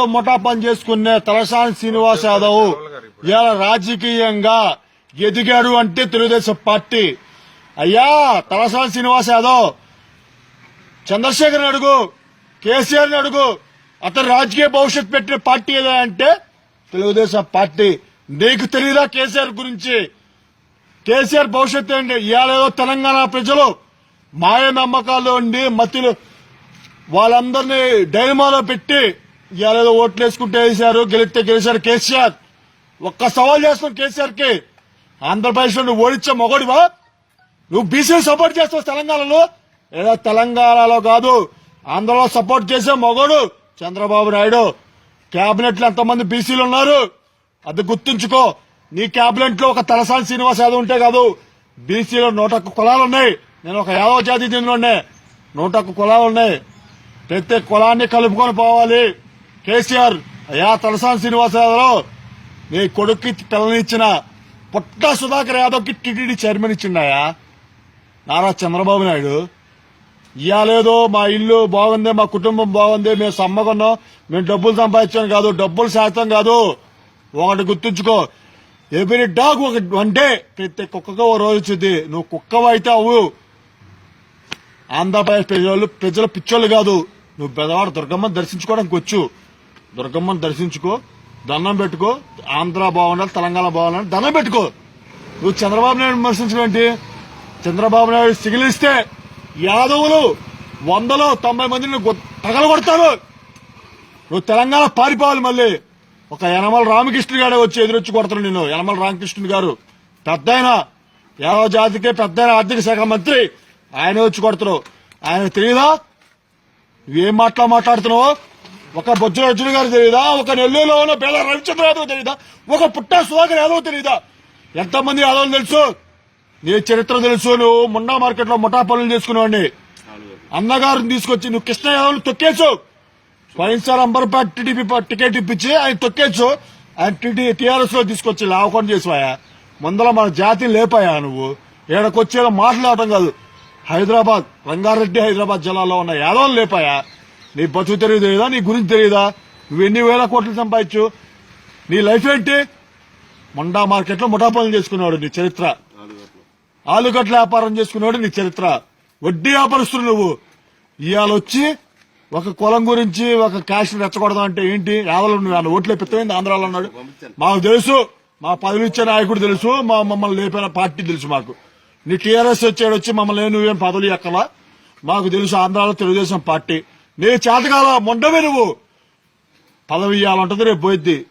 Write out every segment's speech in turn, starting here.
దాంట్లో ముఠా పని చేసుకునే తలసాని శ్రీనివాస్ యాదవ్ ఇలా రాజకీయంగా ఎదిగాడు అంటే తెలుగుదేశం పార్టీ. అయ్యా తలసాని శ్రీనివాస్ యాదవ్ చంద్రశేఖర్ అడుగు కేసీఆర్ అడుగు అతను రాజకీయ భవిష్యత్ పెట్టిన పార్టీ ఏదా అంటే తెలుగుదేశం పార్టీ. నీకు తెలియదా కేసీఆర్ గురించి? కేసీఆర్ భవిష్యత్తు ఏంటి? ఇవాళేదో తెలంగాణ ప్రజలు మాయ నమ్మకాల్లో ఉండి మతిలు వాళ్ళందరినీ డైమాలో పెట్టి ఇవాళ ఓట్లు వేసుకుంటే వేశారు గెలిస్తే గెలిచారు కేసీఆర్. ఒక్క సవాల్ చేస్తున్నావు కేసీఆర్కి ఆంధ్రప్రదేశ్లో నువ్వు ఓడించే మొగడివా? నువ్వు బీసీ సపోర్ట్ చేస్తావు తెలంగాణలో? ఏదో తెలంగాణలో కాదు ఆంధ్రలో సపోర్ట్ చేసే మొగడు చంద్రబాబు నాయుడు. కేబినెట్లో ఎంతమంది బీసీలు ఉన్నారు? అది గుర్తుంచుకో. నీ కేబినెట్లో ఒక తలసాని శ్రీనివాస్ యాదవ్ ఉంటే కాదు బీసీలో నూట ఒక్క కులాలు ఉన్నాయి. నేను ఒక యాదవ జాతి చెందిన నూట ఒక్క కులాలు ఉన్నాయి. ప్రతి కులాన్ని కలుపుకొని పోవాలి. కేసీఆర్ అయ్యా తలసాని శ్రీనివాస యాదవ్ నీ కొడుక్కి పిల్లనిచ్చిన పుట్ట సుధాకర్ యాదవ్కి టీటీడీ చైర్మన్ ఇచ్చిండాయా నారా చంద్రబాబు నాయుడు ఇయ్యాలేదో మా ఇల్లు బాగుంది మా కుటుంబం బాగుంది మేము సమ్మకున్నాం మేము డబ్బులు సంపాదించాం కాదు డబ్బులు శాతం కాదు. ఒకటి గుర్తుంచుకో ఎవ్రీ డాగ్ ఒక వన్ డే ప్రతి కుక్కగా ఓ రోజు వచ్చింది. నువ్వు కుక్కవైతే అయితే అవు ఆంధ్రప్రదేశ్ ప్రజలు ప్రజలు పిచ్చోళ్ళు కాదు. నువ్వు పెదవాడ దుర్గమ్మని దర్శించుకోవడానికి వచ్చు. దుర్గమ్మని దర్శించుకో దండం పెట్టుకో ఆంధ్ర బాగుండాలి తెలంగాణ బాగుండాలి దండం పెట్టుకో. నువ్వు చంద్రబాబు నాయుడు విమర్శించడం చంద్రబాబు నాయుడు సిగిలిస్తే యాదవులు వందలో తొంభై మందిని గు- తగలగొడతారు. నువ్వు తెలంగాణ పారిపోవాలి మళ్ళీ. ఒక యనమల రామకృష్ణ గారే వచ్చి ఎదురొచ్చి కొడతాడు నిన్ను. యనమల రామకృష్ణ గారు. పెద్ద యాదవ జాతికే పెద్ద ఆర్థిక శాఖ మంత్రి. ఆయన వచ్చి కొడతారు. ఆయన తెలియదా నువ్వేం మాట్లా మాట్లాడుతున్నావు? ఒక బొజ్జుల అర్జున్ గారు తెలియదా ఒక నెల్లూరులో ఉన్న పేద రవిచంద్ర యాదవ్ తెలియదా ఒక పుట్ట సుధాకర్ యాదవ్ తెలియదా ఎంతమంది యాదవ్ తెలుసు? నీ చరిత్ర తెలుసు నువ్వు మున్నా మార్కెట్లో ముఠా పనులు చేసుకునేవాడిని. అన్నగారిని తీసుకొచ్చి నువ్వు కృష్ణ యాదవ్ తొక్కేచ్చు వైఎస్ఆర్ అంబర్పేట టీడీపీ టికెట్ ఇప్పించి ఆయన తొక్కేచ్చు ఆయన టీడీ టీఆర్ఎస్లో తీసుకొచ్చి లావకుండా చేసిపోయా ముందర మన జాతి లేపాయా నువ్వు? ఏడకొచ్చేలా మాట్లాడటం కాదు. హైదరాబాద్ రంగారెడ్డి హైదరాబాద్ జిల్లాలో ఉన్న యాదవులు లేపాయా? నీ బతుకు తెలియదు తెలియదా నీ గురించి తెలియదా నువ్వు ఎన్ని వేల కోట్లు సంపాదించు? నీ లైఫ్ ఏంటి? మొండా మార్కెట్లో ముఠా పనులు చేసుకున్నాడు నీ చరిత్ర. ఆలుగడ్ల వ్యాపారం చేసుకున్నాడు నీ చరిత్ర. వడ్డీ వ్యాపారస్తులు నువ్వు. ఇవాళ వచ్చి ఒక కులం గురించి ఒక క్యాష్ రెచ్చకూడదు అంటే ఏంటి? యాదవులు నువ్వు ఆయన ఓట్లు పెత్తమైంది ఆంధ్రాలో ఉన్నాడు. మాకు తెలుసు. మా పదవి ఇచ్చే నాయకుడు తెలుసు. మా మమ్మల్ని లేపిన పార్టీ తెలుసు మాకు. నీ టీఆర్ఎస్ వచ్చాడు వచ్చి మమ్మల్ని నువ్వేం పదవులు ఎక్కలా మాకు తెలుసు ఆంధ్రాలో తెలుగుదేశం పార్టీ. నీ చేతకాల మొండమే నువ్వు. పదవి ఇవ్వాలంటది రేపు పోయిద్ది.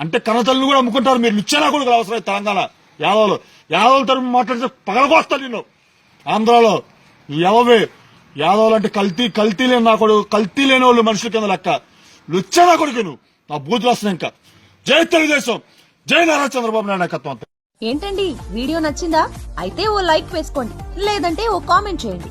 అంటే కన్నతల్లిని కూడా అమ్ముకుంటారు. మీరు నిచ్చేనా కూడా అవసరం తెలంగాణ. యాదవులు. యాదవుల తరపు మాట్లాడితే పగలకొస్తా నిన్ను. ఆంధ్రాలో ఎవవే యాదవులు అంటే కల్తీ కల్తీ లేని నా కొడుకు కల్తీ లేని వాళ్ళు మనుషుల కింద లెక్క. లుచ్చనా కొడుకు నువ్వు. నా బూతులు వస్తున్నాయి ఇంకా. జై తెలుగుదేశం. జై నారా చంద్రబాబు నాయుడు నాయకత్వం ఏంటండి? వీడియో నచ్చిందా? అయితే ఓ లైక్ వేసుకోండి. లేదంటే ఓ కామెంట్ చేయండి.